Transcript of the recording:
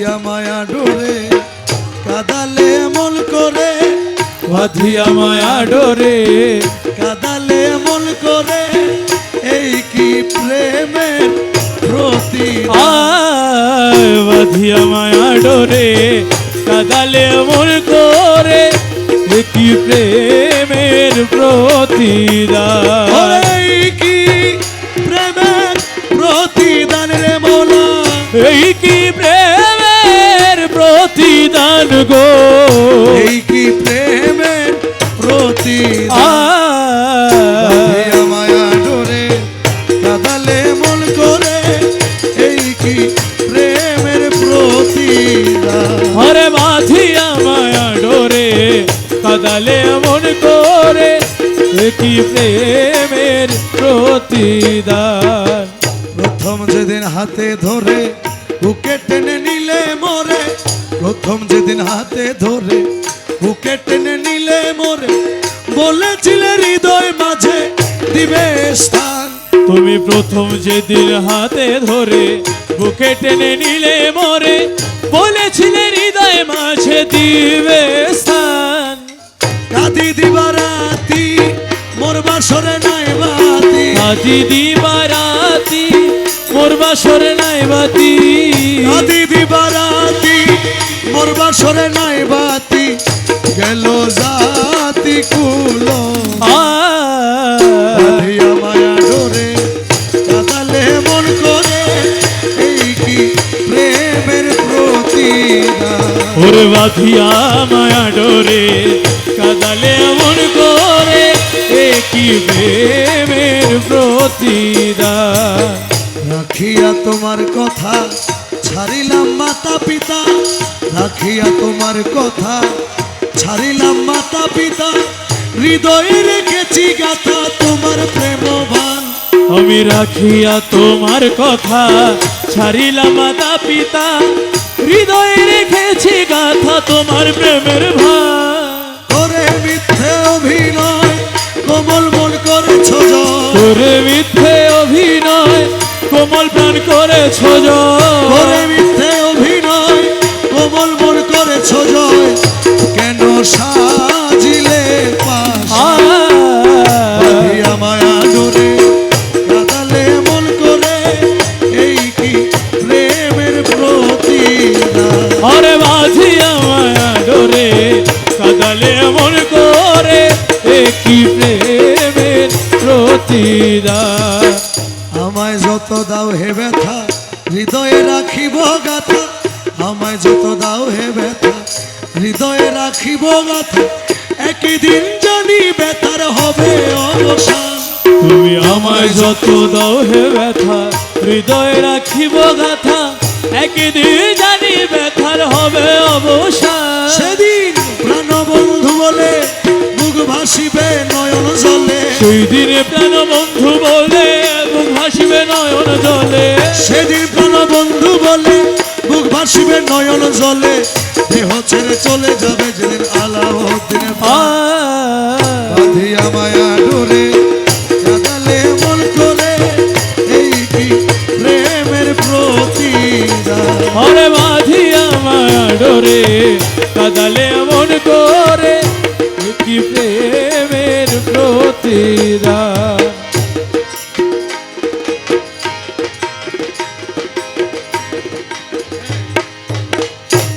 বাঁধিয়া মায়া ডোরে কাদালে মন করে। বাঁধিয়া মায়া ডোরে কাদালে মন করে। এই কি প্রেমের প্রতি বাঁধিয়া মায়া ডোরে কাদালে মন করে। কি প্রেমের প্রতিদান? কি প্রেমের প্রতিদান রে মোলা। এই কি প্রেমের প্রতিদান গো। এই কি প্রেমের বাঁধিয়া মায়া ডোরে কাদালে মন করে এই কি প্রেমের প্রতিদান? হরে বাঁধিয়া মায়া ডোরে কাদালে মন করে কি প্রেমের প্রতিদান? প্রথম যেদিন হাতে ধরে বুকে টেনে নিলে মোরে প্রথম যেদিন হাতে ধরে বুকে টেনে নিলে মোরে বলেছিলে হৃদয় মাঝে দিবে স্থান। তুমি প্রথম যেদিন হাতে ধরে বুকে টেনে নিলে মরে বলেছিলে হৃদয় মাঝে দিবে স্থান। কাঁদি দিবা রাতি মোর বাসরে নাই বাতি। আদি দিবারাতি মোর বাসর নাই বাতি। কাঁদি দিবা রাতি মোর বাসরে নাই বাতি গেল জাতি কুলো। মায়া ডোরে কাদালে মন করে এই কি প্রেমের প্রতিদান? ওরে বাঁধিয়া মায়া ডোরে কাদালে মন করে এ কি প্রেমের প্রতিদান? রাখিয়া তোমার কথা ছাড়িলাম মাতা পিতা রাখিয়া তোমার কথা। ছাড়িলাম মাতা পিতা হৃদয়ে রেখেছি গাথা তোমার প্রেমবান। আমি রাখিয়া তোমার কথা ছাড়িলাম মাতা পিতা হৃদয়ে রেখেছি গাথা তোমার প্রেমের ভার করে মিথ্যে অভিনয় কোমল মন করেছ তোরে মিথ্যে অভিনয় কোমল প্রাণ করেছ জয়। মিথ্যে অভিনয় কোমল মন করেছ জয়। কেন সাজিলে পাশ? বাঁধিয়া মায়া ডোরে কাদালে মন করে এই কি প্রেমের প্রতিদান? আরে বাঁধিয়া মায়া ডোরে কাদালে মন করে এ কি প্রেমের প্রতিদান? আমায় যত দাও হে ব্যথা হৃদয়ে রাখিব গাথা। আমায় যত দাও হে ব্যথা হৃদয়ে রাখিব গাথা। একই দিন জানি ব্যথার হবে অবসান। তুমি আমায় যত দাও হে ব্যথা হৃদয়ে রাখিব গাথা। একদিন জানি ব্যথার হবে অবসান। সেদিন প্রাণবন্ধু বলে মুখ ভাসিবে নয়ন জলে। সেই দিনে প্রাণ সেদিন বন্ধু বলে বুক ভাসিবে নয়ন জলে দেহ ছেড়ে চলে যাবে যেদিন আলাউদ্দিনে বাঁধিয়া মায়া ডোরে কাদালে মন করে এই কি প্রেমের বাঁধিয়া মায়া ডোরে কাদালে মন করে কি প্রেমের প্রতিদান?